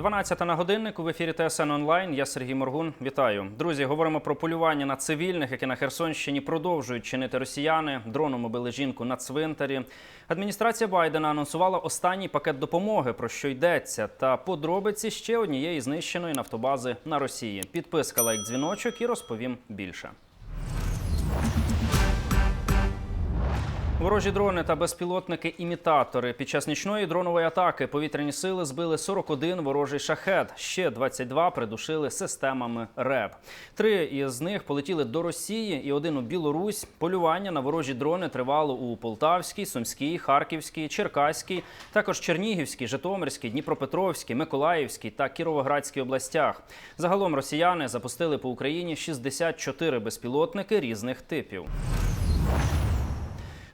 12 на годиннику в ефірі ТСН онлайн. Я Сергій Моргун. Вітаю, друзі. Говоримо про полювання на цивільних, які на Херсонщині продовжують чинити росіяни. Дроном убили жінку на цвинтарі. Адміністрація Байдена анонсувала останній пакет допомоги, про що йдеться, та подробиці ще однієї знищеної нафтобази на Росії. Підписка лайк дзвіночок і розповім більше. Ворожі дрони та безпілотники-імітатори. Під час нічної дронової атаки повітряні сили збили 41 ворожий шахет. Ще 22 придушили системами РЕП. Три із них полетіли до Росії і один у Білорусь. Полювання на ворожі дрони тривало у Полтавській, Сумській, Харківській, Черкаській, також Чернігівській, Житомирській, Дніпропетровській, Миколаївській та Кіровоградській областях. Загалом росіяни запустили по Україні 64 безпілотники різних типів.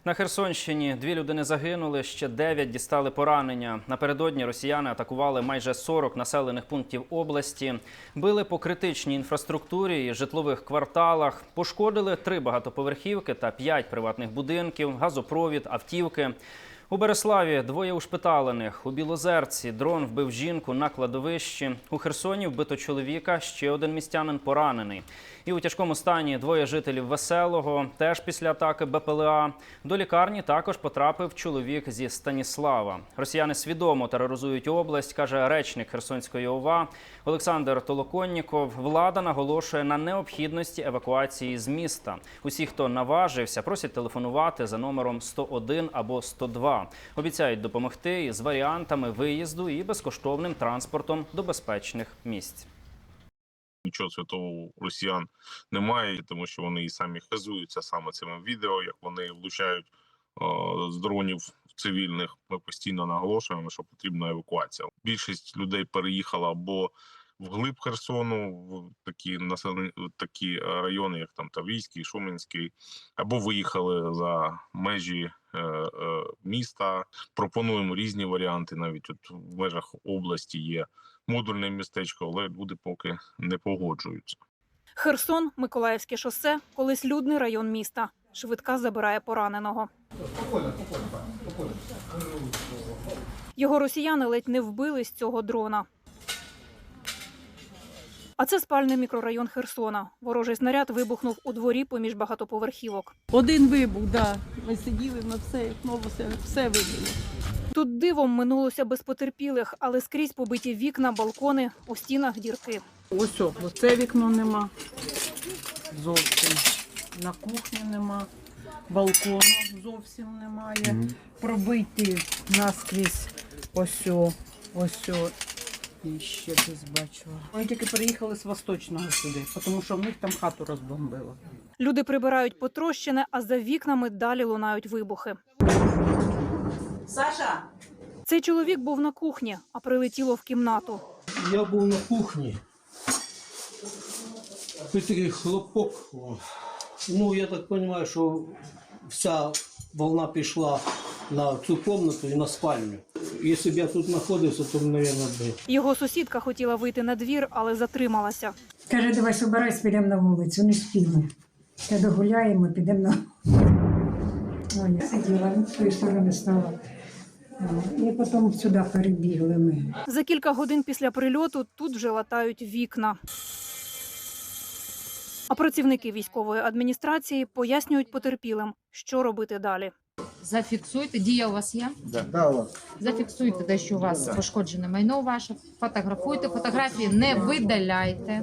На Херсонщині дві людини загинули, ще дев'ять дістали поранення. Напередодні росіяни атакували майже 40 населених пунктів області, били по критичній інфраструктурі і житлових кварталах, пошкодили три багатоповерхівки та п'ять приватних будинків, газопровід, автівки. У Береславі двоє ушпиталених. У Білозерці дрон вбив жінку на кладовищі. У Херсоні вбито чоловіка. Ще один містянин поранений. І у тяжкому стані двоє жителів веселого. Теж після атаки БПЛА. До лікарні також потрапив чоловік зі Станіслава. Росіяни свідомо тероризують область, каже речник Херсонської ОВА Олександр Толоконніков. Влада наголошує на необхідності евакуації з міста. Усі, хто наважився, просять телефонувати за номером 101 або 102. Обіцяють допомогти із варіантами виїзду і безкоштовним транспортом до безпечних місць. Нічого святого у росіян немає, тому що вони і самі хизуються саме цими відео, як вони влучають з дронів цивільних. Ми постійно наголошуємо, що потрібна евакуація. Більшість людей переїхала або вглиб Херсону, в такі населені в такі е, райони, як там Таврійський, Шуменський, або виїхали за межі міста. Пропонуємо різні варіанти. Навіть от в межах області є модульне містечко, але люди поки не погоджуються. Херсон, Миколаївське шосе, колись людний район міста. Швидка забирає пораненого. Його росіяни ледь не вбили з цього дрона. А це спальний мікрорайон Херсона. Ворожий снаряд вибухнув у дворі поміж багатоповерхівок. Один вибух, да. Ми сиділи на все, як ново все, все вибило. Тут дивом минулося без потерпілих, але скрізь побиті вікна, балкони, у стінах дірки. Ось о, оце вікно нема. Зовсім. На кухні нема. Балкону зовсім немає. Пробиті наскрізь ось о, ось о. І ще десь бачила. Вони тільки переїхали з Восточного сюди, тому що в них там хату розбомбило. Люди прибирають потрощене, а за вікнами далі лунають вибухи. Саша, Цей чоловік був на кухні, а прилетіло в кімнату. Я був на кухні. Тут такий хлопок. Ну, я так розумію, що вся волна пішла на цю кімнату і на спальню. Якщо б я тут знаходився, то, мабуть, би. Його сусідка хотіла вийти на двір, але затрималася. Каже, давай собирайся, підемо на вулицю, не спіли. Та догуляємо, підемо на. Ой, я сиділа, ну, з тої сторони стала. І потім сюди перебігли ми. За кілька годин після прильоту тут вже латають вікна. А працівники військової адміністрації пояснюють потерпілим, що робити далі. Зафіксуйте, дія у вас є? Зафіксуйте те, що у вас пошкоджене майно ваше, фотографуйте, фотографії не видаляйте.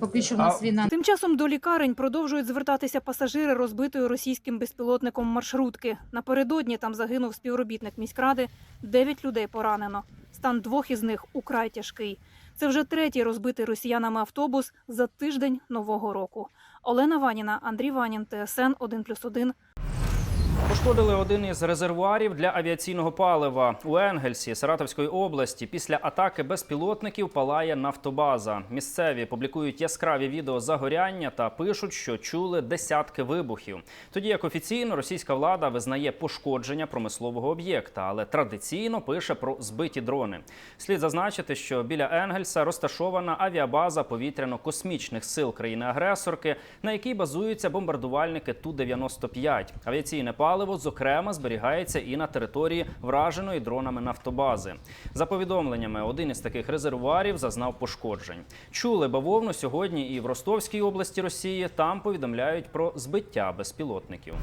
Поки що в нас війна. Тим часом до лікарень продовжують звертатися пасажири розбитої російським безпілотником маршрутки. Напередодні там загинув співробітник міськради. Дев'ять людей поранено. Стан двох із них украй тяжкий. Це вже третій розбитий росіянами автобус за тиждень нового року. Олена Ваніна, Андрій Ванін, ТСН 1+,1, Пошкодили один із резервуарів для авіаційного палива у Енгельсі Саратовської області. Після атаки безпілотників палає нафтобаза. Місцеві публікують яскраві відео загоряння та пишуть, що чули десятки вибухів. Тоді як офіційно російська влада визнає пошкодження промислового об'єкта, але традиційно пише про збиті дрони. Слід зазначити, що біля Енгельса розташована авіабаза повітряно-космічних сил країни-агресорки, на якій базуються бомбардувальники Ту-95. Авіаційне паливо паливо, зокрема, зберігається і на території враженої дронами нафтобази. За повідомленнями, один із таких резервуарів зазнав пошкоджень. Чули бавовну сьогодні і в Ростовській області Росії. Там повідомляють про збиття безпілотників.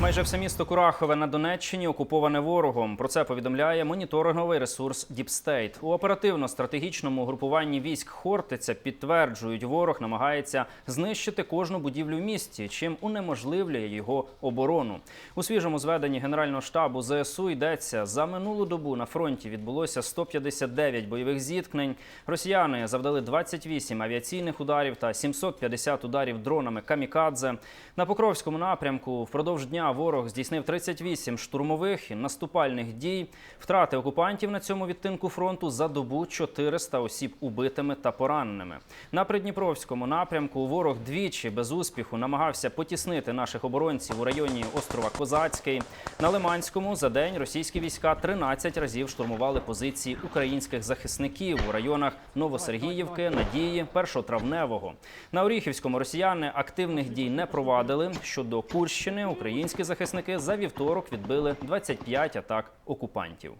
Майже все місто Курахове на Донеччині окуповане ворогом. Про це повідомляє моніторинговий ресурс Діпстейт. У оперативно-стратегічному групуванні військ Хортиця підтверджують, ворог намагається знищити кожну будівлю в місті, чим унеможливлює його оборону. У свіжому зведенні Генерального штабу ЗСУ йдеться за минулу добу на фронті відбулося 159 бойових зіткнень. Росіяни завдали 28 авіаційних ударів та 750 ударів дронами камікадзе. На Покровському напрямку впродовж дня ворог здійснив 38 штурмових і наступальних дій. Втрати окупантів на цьому відтинку фронту за добу 400 осіб убитими та пораненими. На Придніпровському напрямку ворог двічі без успіху намагався потіснити наших оборонців у районі острова Козацький. На Лиманському за день російські війська 13 разів штурмували позиції українських захисників у районах Новосергіївки, Надії, Першотравневого. На Оріхівському росіяни активних дій не провадили. Щодо Курщини, українські захисники за вівторок відбили 25 атак окупантів.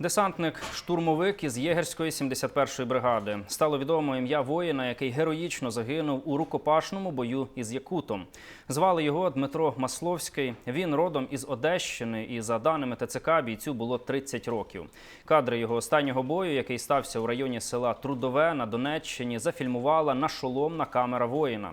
Десантник-штурмовик із Єгерської 71-ї бригади стало відомо ім'я воїна, який героїчно загинув у рукопашному бою із Якутом. Звали його Дмитро Масловський. Він родом із Одещини, і за даними ТЦК бійцю було 30 років. Кадри його останнього бою, який стався у районі села Трудове на Донеччині, зафільмувала нашоломна камера воїна.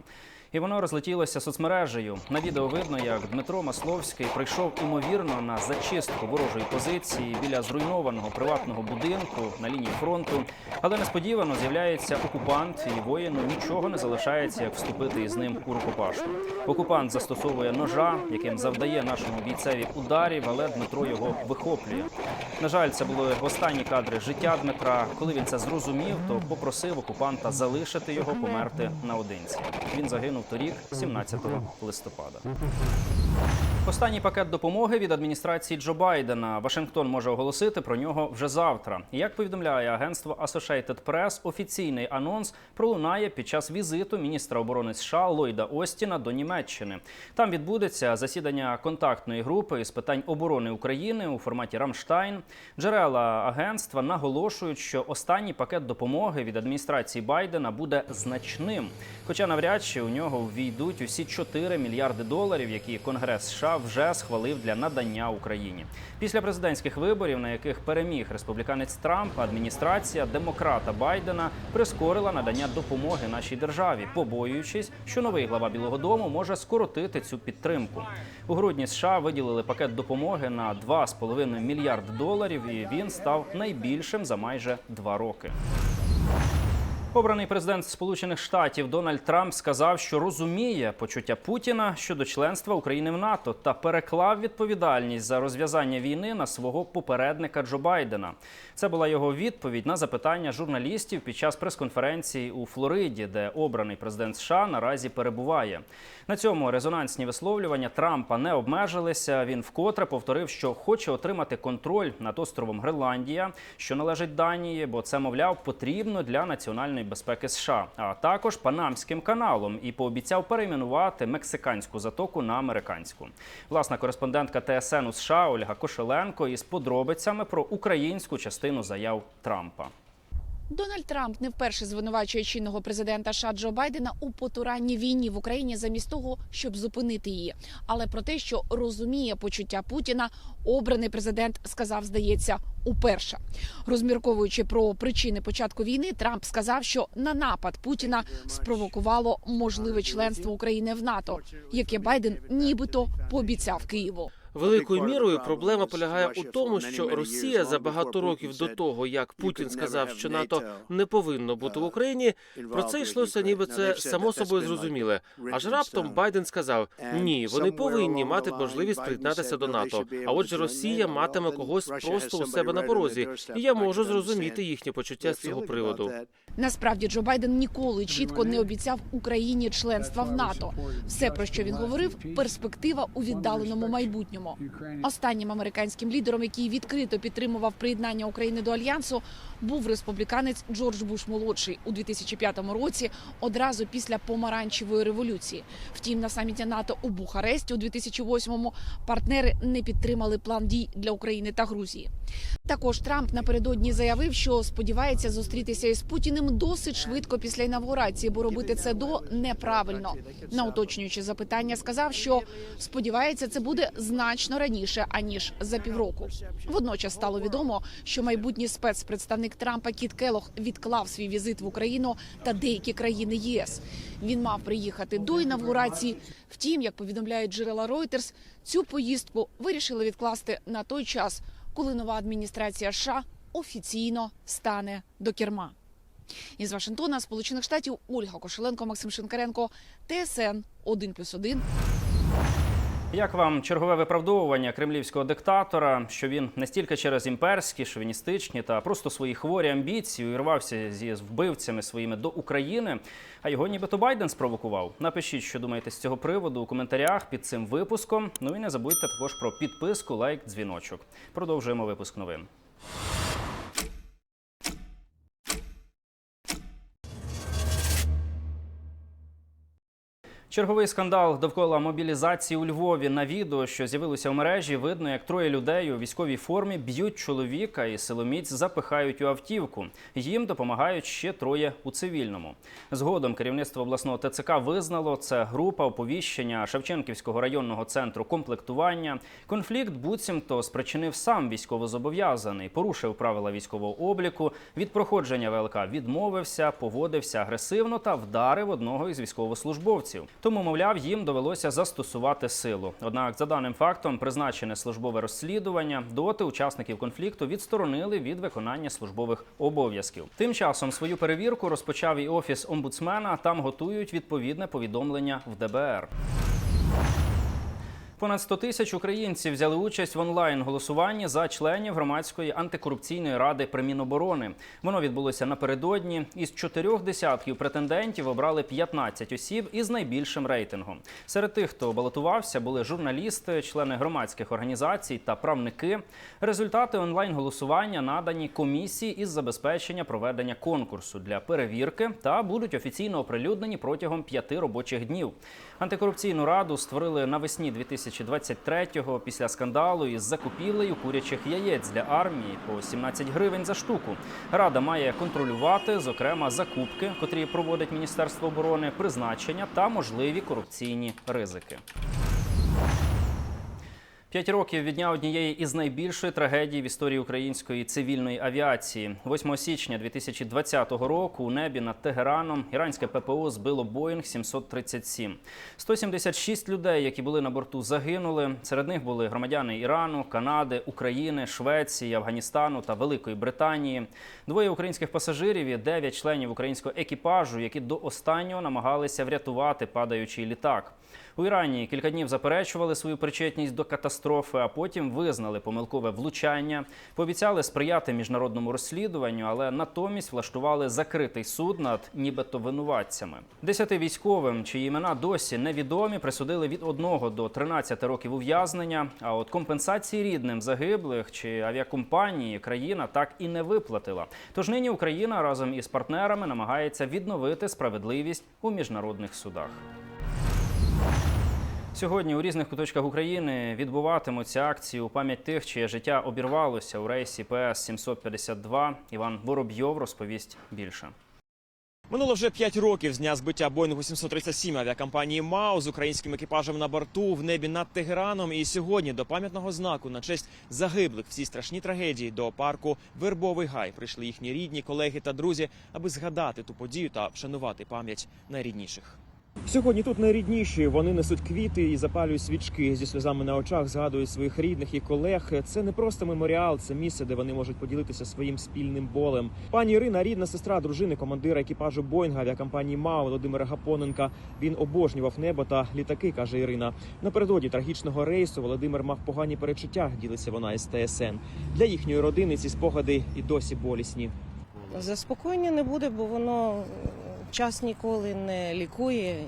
І воно розлетілося соцмережею. На відео видно, як Дмитро Масловський прийшов імовірно на зачистку ворожої позиції біля зруйнованого приватного будинку на лінії фронту. Але несподівано з'являється окупант, і воїну нічого не залишається, як вступити із ним у рукопашну. Окупант застосовує ножа, яким завдає нашому бійцеві ударів, але Дмитро його вихоплює. На жаль, це були останні кадри життя Дмитра. Коли він це зрозумів, то попросив окупанта залишити його померти наодинці. Він загинув торік, 17 листопада. Останній пакет допомоги від адміністрації Джо Байдена. Вашингтон може оголосити про нього вже завтра. Як повідомляє агентство Associated Press, офіційний анонс пролунає під час візиту міністра оборони США Ллойда Остіна до Німеччини. Там відбудеться засідання контактної групи з питань оборони України у форматі Рамштайн. Джерела агентства наголошують, що останній пакет допомоги від адміністрації Байдена буде значним. Хоча навряд чи у нього ввійдуть усі 4 мільярди доларів, які Конгрес Вже схвалив для надання Україні. Після президентських виборів, на яких переміг республіканець Трамп, адміністрація демократа Байдена прискорила надання допомоги нашій державі, побоюючись, що новий глава Білого Дому може скоротити цю підтримку. У грудні США виділили пакет допомоги на 2,5 мільярд доларів, і він став найбільшим за майже два роки. Обраний президент Сполучених Штатів Дональд Трамп сказав, що розуміє почуття Путіна щодо членства України в НАТО та переклав відповідальність за розв'язання війни на свого попередника Джо Байдена. Це була його відповідь на запитання журналістів під час прес-конференції у Флориді, де обраний президент США наразі перебуває. На цьому резонансні висловлювання Трампа не обмежилися. Він вкотре повторив, що хоче отримати контроль над островом Гренландія, що належить Данії, бо це, мовляв, потрібно для національної безпеки США, а також Панамським каналом, і пообіцяв перейменувати мексиканську затоку на американську. Власна кореспондентка ТСН у США Ольга Кошеленко із подробицями про українську частину заяв Трампа. Дональд Трамп не вперше звинувачує чинного президента США Джо Байдена у потуранні війні в Україні замість того, щоб зупинити її. Але про те, що розуміє почуття Путіна, обраний президент сказав, здається, уперше. Розмірковуючи про причини початку війни, Трамп сказав, що на напад Путіна спровокувало можливе членство України в НАТО, яке Байден нібито пообіцяв Києву. Великою мірою проблема полягає у тому, що Росія за багато років до того, як Путін сказав, що НАТО не повинно бути в Україні, про це йшлося, ніби це само собою зрозуміле. Аж раптом Байден сказав: ні, вони повинні мати можливість приєднатися до НАТО. А отже, Росія матиме когось просто у себе на порозі, і я можу зрозуміти їхнє почуття з цього приводу. Насправді Джо Байден ніколи чітко не обіцяв Україні членства в НАТО. Все про що він говорив, перспектива у віддаленому майбутньому. Майбутньому. Останнім американським лідером, який відкрито підтримував приєднання України до альянсу, був республіканець Джордж Буш молодший у 2005 році, одразу після помаранчевої революції. Втім, на саміті НАТО у Бухаресті у 2008-му партнери не підтримали план дій для України та Грузії. Також Трамп напередодні заявив, що сподівається зустрітися із Путіним досить швидко після інавгурації, бо робити це до неправильно. На уточнюючи запитання, сказав, що сподівається, це буде значно раніше аніж за півроку. Водночас стало відомо, що майбутній спецпредставник Трампа Кіт Келох відклав свій візит в Україну та деякі країни ЄС. Він мав приїхати до інавгурації. Втім, як повідомляють джерела Reuters, цю поїздку вирішили відкласти на той час, коли нова адміністрація США офіційно стане до керма. Із Вашингтона, Сполучених Штатів, Ольга Кошеленко, Максим Шинкаренко, ТСН 1+,1. Як вам чергове виправдовування кремлівського диктатора, що він не стільки через імперські, шовіністичні та просто свої хворі амбіції увірвався зі вбивцями своїми до України, а його нібито Байден спровокував? Напишіть, що думаєте з цього приводу у коментарях під цим випуском. Ну і не забудьте також про підписку, лайк, дзвіночок. Продовжуємо випуск новин. Черговий скандал довкола мобілізації у Львові на відео, що з'явилося в мережі, видно, як троє людей у військовій формі б'ють чоловіка і силоміць запихають у автівку. Їм допомагають ще троє у цивільному. Згодом керівництво обласного ТЦК визнало це група оповіщення Шевченківського районного центру комплектування. Конфлікт буцімто спричинив сам військовозобов'язаний, порушив правила військового обліку. Від проходження ВЛК відмовився, поводився агресивно та вдарив одного із військовослужбовців. Тому, мовляв, їм довелося застосувати силу. Однак, за даним фактом, призначене службове розслідування доти учасників конфлікту відсторонили від виконання службових обов'язків. Тим часом свою перевірку розпочав і офіс омбудсмена. Там готують відповідне повідомлення в ДБР. Понад 100 тисяч українців взяли участь в онлайн голосуванні за членів громадської антикорупційної ради при Міноборони. Воно відбулося напередодні. Із чотирьох десятків претендентів обрали 15 осіб із найбільшим рейтингом. Серед тих, хто балотувався, були журналісти, члени громадських організацій та правники. Результати онлайн голосування надані комісії із забезпечення проведення конкурсу для перевірки та будуть офіційно оприлюднені протягом п'яти робочих днів. Антикорупційну раду створили навесні 2023-го після скандалу із закупівлею курячих яєць для армії по 17 гривень за штуку. Рада має контролювати, зокрема, закупки, котрі проводить Міністерство оборони, призначення та можливі корупційні ризики. П'ять років від дня однієї із найбільшої трагедій в історії української цивільної авіації. 8 січня 2020 року у небі над Тегераном іранське ППО збило Боїнг 737. 176 людей, які були на борту, загинули. Серед них були громадяни Ірану, Канади, України, Швеції, Афганістану та Великої Британії. Двоє українських пасажирів і дев'ять членів українського екіпажу, які до останнього намагалися врятувати падаючий літак. У Ірані кілька днів заперечували свою причетність до катастрофи, а потім визнали помилкове влучання, пообіцяли сприяти міжнародному розслідуванню, але натомість влаштували закритий суд над нібито винуватцями. Десяти військовим, чиї імена досі невідомі, присудили від 1 до 13 років ув'язнення. А от компенсації рідним загиблих чи авіакомпанії країна так і не виплатила. Тож нині Україна разом із партнерами намагається відновити справедливість у міжнародних судах. Сьогодні у різних куточках України відбуватимуться акції у пам'ять тих, чиє життя обірвалося у рейсі ПС 752. Іван Воробйов розповість більше. Минуло вже 5 років з дня збиття Боїнгу 737 авіакомпанії МАУ з українським екіпажем на борту в небі над Тегераном. І сьогодні до пам'ятного знаку на честь загиблих в цій страшній трагедії до парку Вербовий Гай прийшли їхні рідні, колеги та друзі, аби згадати ту подію та вшанувати пам'ять найрідніших. Сьогодні тут найрідніші. Вони несуть квіти і запалюють свічки зі сльозами на очах, згадують своїх рідних і колег. Це не просто меморіал, це місце, де вони можуть поділитися своїм спільним болем. Пані Ірина, рідна сестра дружини командира екіпажу Боїнга авіакомпанії МАУ Володимира Гапоненка. Він обожнював небо та літаки, каже Ірина. Напередодні трагічного рейсу Володимир мав погані перечуття. Ділиться вона із ТСН. Для їхньої родини ці спогади і досі болісні. Заспокоєння не буде, бо воно Час ніколи не лікує, і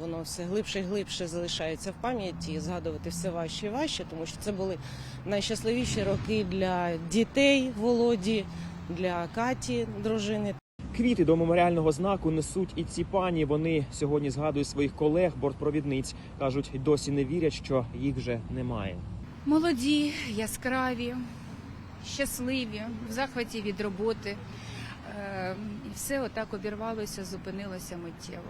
воно все глибше і глибше залишається в пам'яті. Згадувати все важче і важче, тому що це були найщасливіші роки для дітей Володі, для Каті, дружини. Квіти до меморіального знаку несуть і ці пані. Вони сьогодні згадують своїх колег, бортпровідниць. кажуть, досі не вірять, що їх вже немає. Молоді, яскраві, щасливі, в захваті від роботи. Е, І все отак обірвалося, зупинилося миттєво.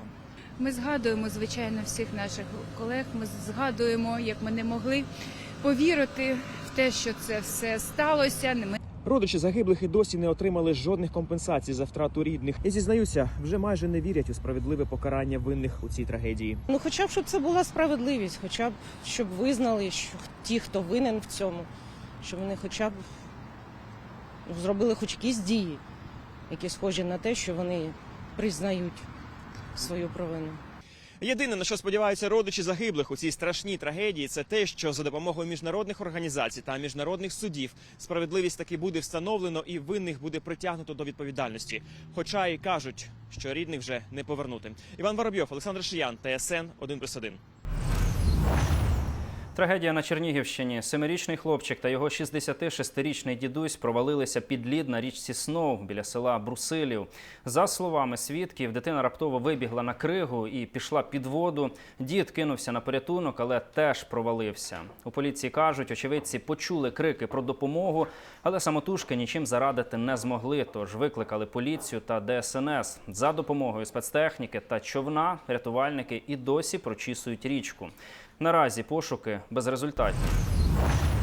Ми згадуємо, звичайно, всіх наших колег. Ми згадуємо, як ми не могли повірити в те, що це все сталося. Ми Родичі загиблих і досі не отримали жодних компенсацій за втрату рідних. І зізнаюся, вже майже не вірять у справедливе покарання винних у цій трагедії. Ну, хоча б щоб це була справедливість, хоча б щоб визнали, що ті, хто винен в цьому, щоб вони хоча б зробили хоч якісь дії, які схожі на те, що вони признають свою провину. Єдине на що сподіваються родичі загиблих у цій страшній трагедії, це те, що за допомогою міжнародних організацій та міжнародних судів справедливість таки буде встановлено і винних буде притягнуто до відповідальності. Хоча і кажуть, що рідних вже не повернути. Іван Воробйов, Олександр Шиян, ТСН 1+,1. Трагедія на Чернігівщині. Семирічний хлопчик та його 66-річний дідусь провалилися під лід на річці Сноу біля села Брусилів. За словами свідків, дитина раптово вибігла на кригу і пішла під воду. Дід кинувся на порятунок, але теж провалився. У поліції кажуть, очевидці почули крики про допомогу, але самотужки нічим зарадити не змогли. Тож викликали поліцію та ДСНС. За допомогою спецтехніки та човна рятувальники і досі прочісують річку. Наразі пошуки безрезультатні.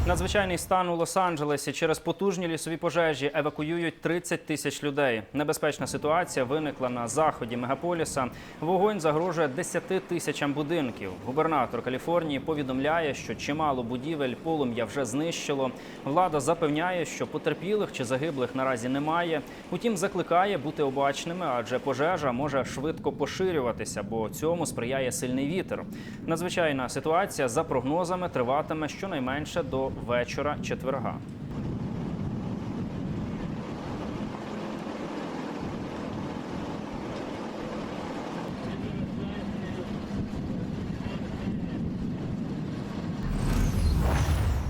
Надзвичайний стан у Лос-Анджелесі через потужні лісові пожежі евакуюють 30 тисяч людей. Небезпечна ситуація виникла на заході мегаполіса. Вогонь загрожує 10 тисячам будинків. Губернатор Каліфорнії повідомляє, що чимало будівель полум'я вже знищило. Влада запевняє, що потерпілих чи загиблих наразі немає. Утім, закликає бути обачними, адже пожежа може швидко поширюватися, бо цьому сприяє сильний вітер. Надзвичайна ситуація за прогнозами триватиме щонайменше до вечора четверга.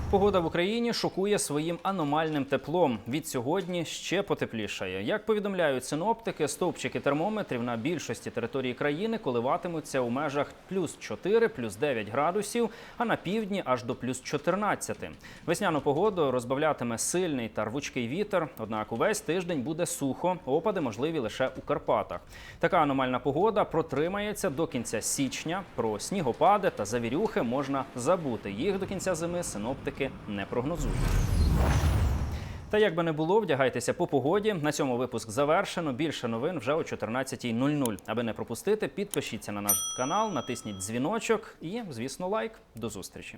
Погода в Україні шокує своїм аномальним теплом. Від сьогодні ще потеплішає. Як повідомляють синоптики, стовпчики термометрів на більшості території країни коливатимуться у межах плюс 4, плюс 9 градусів, а на півдні аж до плюс 14. Весняну погоду розбавлятиме сильний та рвучкий вітер. Однак увесь тиждень буде сухо. Опади можливі лише у Карпатах. Така аномальна погода протримається до кінця січня. Про снігопади та завірюхи можна забути. Їх до кінця зими синоптики не прогнозують. Та як би не було, вдягайтеся по погоді. На цьому випуск завершено. Більше новин вже о 14.00. Аби не пропустити, підпишіться на наш канал, натисніть дзвіночок і, звісно, лайк. До зустрічі.